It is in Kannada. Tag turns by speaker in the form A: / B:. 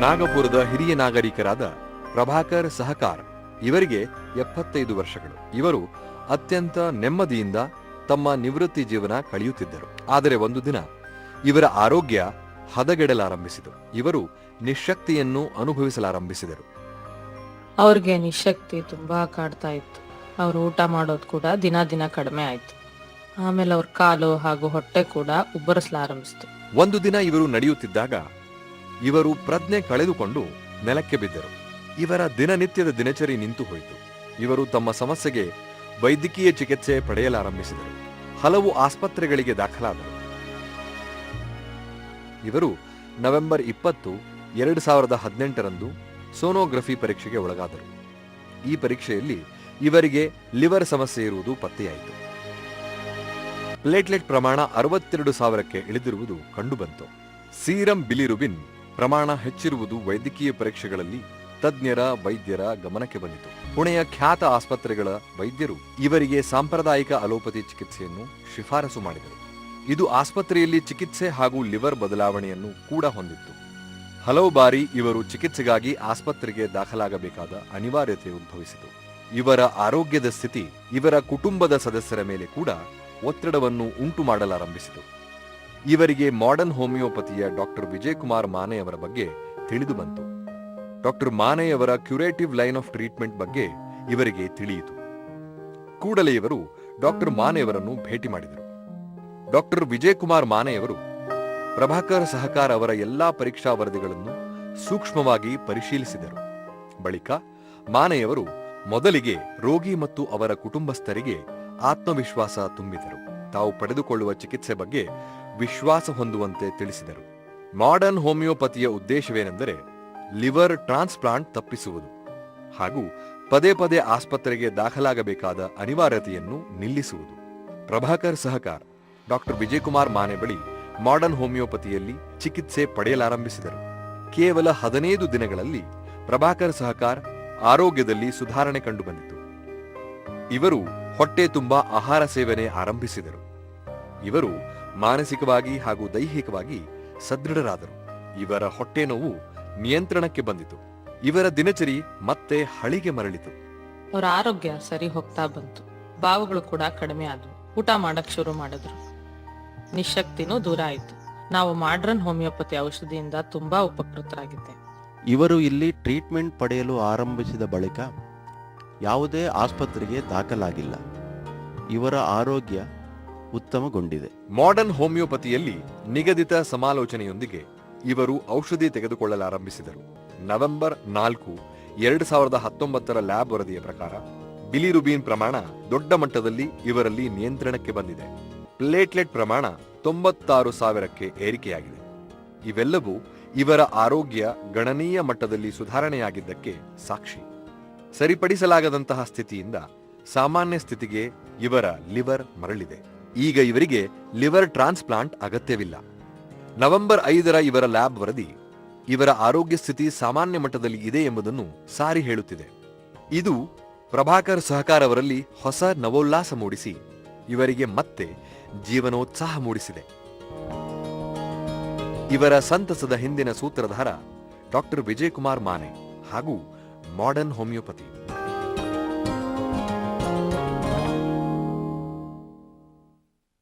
A: ನಾಗಪುರದ ಹಿರಿಯ ನಾಗರಿಕರಾದ ಪ್ರಭಾಕರ್ ಸಹಕಾರ್. ಇವರಿಗೆ ಎಪ್ಪತ್ತೈದು ವರ್ಷಗಳು. ಇವರು ಅತ್ಯಂತ ನೆಮ್ಮದಿಯಿಂದ ತಮ್ಮ ನಿವೃತ್ತಿ ಜೀವನ ಕಳೆಯುತ್ತಿದ್ದರು. ಆದರೆ ಒಂದು ದಿನ ಇವರ ಆರೋಗ್ಯ ಹದಗೆಡಲಾರಂಭಿಸಿತು. ಇವರು ನಿಶಕ್ತಿಯನ್ನು ಅನುಭವಿಸಲಾರಂಭಿಸಿದರು.
B: ಅವ್ರಿಗೆ ನಿಶಕ್ತಿ ತುಂಬಾ ಕಾಡ್ತಾ ಇತ್ತು. ಅವ್ರು ಊಟ ಮಾಡೋದು ಕೂಡ ದಿನ ದಿನ ಕಡಿಮೆ ಆಯ್ತು. ಆಮೇಲೆ ಅವ್ರ ಕಾಲು ಹಾಗೂ ಹೊಟ್ಟೆ ಕೂಡ ಉಬ್ಬರಿಸಲಾರಂಭಿಸಿತು.
A: ಒಂದು ದಿನ ಇವರು ನಡೆಯುತ್ತಿದ್ದಾಗ ಇವರು ಪ್ರಜ್ಞೆ ಕಳೆದುಕೊಂಡು ನೆಲಕ್ಕೆ ಬಿದ್ದರು. ಇವರ ದಿನನಿತ್ಯದ ದಿನಚರಿ ನಿಂತು ಹೋಯಿತು. ಇವರು ತಮ್ಮ ಸಮಸ್ಯೆಗೆ ವೈದ್ಯಕೀಯ ಚಿಕಿತ್ಸೆ ಪಡೆಯಲಾರಂಭಿಸಿದರು. ಹಲವು ಆಸ್ಪತ್ರೆಗಳಿಗೆ ದಾಖಲಾದರು. ಇವರು ನವೆಂಬರ್ ಇಪ್ಪತ್ತು, ಎರಡು ಸಾವಿರದ ಹದಿನೆಂಟರಂದು ಸೋನೋಗ್ರಫಿ ಪರೀಕ್ಷೆಗೆ ಒಳಗಾದರು. ಈ ಪರೀಕ್ಷೆಯಲ್ಲಿ ಇವರಿಗೆ ಲಿವರ್ ಸಮಸ್ಯೆ ಇರುವುದು ಪತ್ತೆಯಾಯಿತು. ಪ್ಲೇಟ್ಲೆಟ್ ಪ್ರಮಾಣ ಅರವತ್ತೆರಡು ಸಾವಿರಕ್ಕೆ ಇಳಿದಿರುವುದು ಕಂಡುಬಂತು. ಸೀರಂ ಬಿಲಿರುಬಿನ್ ಪ್ರಮಾಣ ಹೆಚ್ಚಿರುವುದು ವೈದ್ಯಕೀಯ ಪರೀಕ್ಷೆಗಳಲ್ಲಿ ತಜ್ಞರ, ವೈದ್ಯರ ಗಮನಕ್ಕೆ ಬಂದಿತು. ಪುಣೆಯ ಖ್ಯಾತ ಆಸ್ಪತ್ರೆಗಳ ವೈದ್ಯರು ಇವರಿಗೆ ಸಾಂಪ್ರದಾಯಿಕ ಅಲೋಪತಿ ಚಿಕಿತ್ಸೆಯನ್ನು ಶಿಫಾರಸು ಮಾಡಿದರು. ಇದು ಆಸ್ಪತ್ರೆಯಲ್ಲಿ ಚಿಕಿತ್ಸೆ ಹಾಗೂ ಲಿವರ್ ಬದಲಾವಣೆಯನ್ನು ಕೂಡ ಹೊಂದಿತ್ತು. ಹಲವು ಬಾರಿ ಇವರು ಚಿಕಿತ್ಸೆಗಾಗಿ ಆಸ್ಪತ್ರೆಗೆ ದಾಖಲಾಗಬೇಕಾದ ಅನಿವಾರ್ಯತೆ ಉದ್ಭವಿಸಿತು. ಇವರ ಆರೋಗ್ಯದ ಸ್ಥಿತಿ, ಇವರ ಕುಟುಂಬದ ಸದಸ್ಯರ ಮೇಲೆ ಕೂಡ ಒತ್ತಡವನ್ನು ಉಂಟು ಮಾಡಲಾರಂಭಿಸಿತು ಇವರಿಗೆ ಮಾಡರ್ನ್ ಹೋಮಿಯೋಪತಿಯ ಡಾಕ್ಟರ್ ವಿಜಯಕುಮಾರ್ ಮಾನೆಯವರ ಬಗ್ಗೆ ತಿಳಿದು ಬಂತು. ಡಾಕ್ಟರ್ ಮಾನೆಯವರ ಕ್ಯುರೇಟಿವ್ ಲೈನ್ ಆಫ್ ಟ್ರೀಟ್ಮೆಂಟ್ ಬಗ್ಗೆ ಇವರಿಗೆ ತಿಳಿಯಿತು. ಕೂಡಲೇ ಇವರು ಡಾಕ್ಟರ್ ಮಾನೆಯವರನ್ನು ಭೇಟಿ ಮಾಡಿದರು. ಡಾಕ್ಟರ್ ವಿಜಯಕುಮಾರ್ ಮಾನೆಯವರು ಪ್ರಭಾಕರ್ ಸಹಕಾರ ಅವರ ಎಲ್ಲಾ ಪರೀಕ್ಷಾ ವರದಿಗಳನ್ನು ಸೂಕ್ಷ್ಮವಾಗಿ ಪರಿಶೀಲಿಸಿದರು. ಬಳಿಕ ಮಾನೆಯವರು ಮೊದಲಿಗೆ ರೋಗಿ ಮತ್ತು ಅವರ ಕುಟುಂಬಸ್ಥರಿಗೆ ಆತ್ಮವಿಶ್ವಾಸ ತುಂಬಿದರು. ತಾವು ಪಡೆದುಕೊಳ್ಳುವ ಚಿಕಿತ್ಸೆ ಬಗ್ಗೆ ವಿಶ್ವಾಸ ಹೊಂದುವಂತೆ ತಿಳಿಸಿದರು. ಮಾಡರ್ನ್ ಹೋಮಿಯೋಪತಿಯ ಉದ್ದೇಶವೇನೆಂದರೆ ಲಿವರ್ ಟ್ರಾನ್ಸ್ಪ್ಲಾಂಟ್ ತಪ್ಪಿಸುವುದು ಹಾಗೂ ಪದೇ ಪದೇ ಆಸ್ಪತ್ರೆಗೆ ದಾಖಲಾಗಬೇಕಾದ ಅನಿವಾರ್ಯತೆಯನ್ನು ನಿಲ್ಲಿಸುವುದು. ಪ್ರಭಾಕರ್ ಸಹಕಾರ್ ಡಾಕ್ಟರ್ ವಿಜಯಕುಮಾರ್ ಮಾನೆ ಬಳಿ ಮಾಡರ್ನ್ ಹೋಮಿಯೋಪತಿಯಲ್ಲಿ ಚಿಕಿತ್ಸೆ ಪಡೆಯಲಾರಂಭಿಸಿದರು. ಕೇವಲ ಹದಿನೈದು ದಿನಗಳಲ್ಲಿ ಪ್ರಭಾಕರ್ ಸಹಕಾರ್ ಆರೋಗ್ಯದಲ್ಲಿ ಸುಧಾರಣೆ ಕಂಡುಬಂದಿತು. ಇವರು ಹೊಟ್ಟೆ ತುಂಬಾ ಆಹಾರ ಸೇವನೆ ಆರಂಭಿಸಿದರು. ಇವರು ಮಾನಸಿಕವಾಗಿ ಹಾಗೂ ದೈಹಿಕವಾಗಿ ಸದೃಢರಾದರು. ಇವರ ಹೊಟ್ಟೆ ನೋವು ನಿಯಂತ್ರಣಕ್ಕೆ ಬಂದಿತು. ಇವರ ದಿನಚರಿ ಮತ್ತೆ ಹಳಿಗೆ ಮರಳಿತು.
B: ಅವರ ಆರೋಗ್ಯ ಸರಿ ಹೋಗ್ತಾ ಬಂತು. ಬಾವುಗಳು ಕೂಡ ಕಡಿಮೆ ಆದವು. ಊಟ ಮಾಡಕ್ ಶುರು ಮಾಡಿದ್ರು. ನಿಶಕ್ತಿನೂ ದೂರ ಆಯ್ತು. ನಾವು ಮಾಡ್ರನ್ ಹೋಮಿಯೋಪತಿ ಔಷಧಿಯಿಂದ ತುಂಬಾ ಉಪಕೃತರಾಗಿದ್ದೆ.
C: ಇವರು ಇಲ್ಲಿ ಟ್ರೀಟ್ಮೆಂಟ್ ಪಡೆಯಲು ಆರಂಭಿಸಿದ ಬಳಿಕ ಯಾವುದೇ ಆಸ್ಪತ್ರೆಗೆ ದಾಖಲಾಗಿಲ್ಲ. ಇವರ ಆರೋಗ್ಯ ಉತ್ತಮಗೊಂಡಿದೆ.
A: ಮಾಡರ್ನ್ ಹೋಮಿಯೋಪತಿಯಲ್ಲಿ ನಿಗದಿತ ಸಮಾಲೋಚನೆಯೊಂದಿಗೆ ಇವರು ಔಷಧಿ ತೆಗೆದುಕೊಳ್ಳಲಾರಂಭಿಸಿದರು. ನವೆಂಬರ್ ನಾಲ್ಕು, ಎರಡು ಸಾವಿರದ ಹತ್ತೊಂಬತ್ತರ ಲ್ಯಾಬ್ ವರದಿಯ ಪ್ರಕಾರ ಬಿಲಿರುಬಿನ್ ಪ್ರಮಾಣ ದೊಡ್ಡ ಮಟ್ಟದಲ್ಲಿ ಇವರಲ್ಲಿ ನಿಯಂತ್ರಣಕ್ಕೆ ಬಂದಿದೆ. ಪ್ಲೇಟ್ಲೆಟ್ ಪ್ರಮಾಣ ತೊಂಬತ್ತಾರು ಸಾವಿರಕ್ಕೆ ಏರಿಕೆಯಾಗಿದೆ. ಇವೆಲ್ಲವೂ ಇವರ ಆರೋಗ್ಯ ಗಣನೀಯ ಮಟ್ಟದಲ್ಲಿ ಸುಧಾರಣೆಯಾಗಿದ್ದಕ್ಕೆ ಸಾಕ್ಷಿ. ಸರಿಪಡಿಸಲಾಗದಂತಹ ಸ್ಥಿತಿಯಿಂದ ಸಾಮಾನ್ಯ ಸ್ಥಿತಿಗೆ ಇವರ ಲಿವರ್ ಮರಳಿದೆ. ಈಗ ಇವರಿಗೆ ಲಿವರ್ ಟ್ರಾನ್ಸ್ಪ್ಲಾಂಟ್ ಅಗತ್ಯವಿಲ್ಲ. ನವೆಂಬರ್ ಐದರ ಇವರ ಲ್ಯಾಬ್ ವರದಿ ಇವರ ಆರೋಗ್ಯ ಸ್ಥಿತಿ ಸಾಮಾನ್ಯ ಮಟ್ಟದಲ್ಲಿ ಇದೆ ಎಂಬುದನ್ನು ಸಾರಿ ಹೇಳುತ್ತಿದೆ. ಇದು ಪ್ರಭಾಕರ್ ಸಹಕಾರ ಅವರಲ್ಲಿ ಹೊಸ ನವೋಲ್ಲಾಸ ಮೂಡಿಸಿ ಇವರಿಗೆ ಮತ್ತೆ ಜೀವನೋತ್ಸಾಹ ಮೂಡಿಸಿದೆ. ಇವರ ಸಂತಸದ ಹಿಂದಿನ ಸೂತ್ರಧಾರ ಡಾಕ್ಟರ್ ವಿಜಯಕುಮಾರ್ ಮಾನೆ ಹಾಗೂ ಮಾಡರ್ನ್ ಹೋಮಿಯೋಪತಿ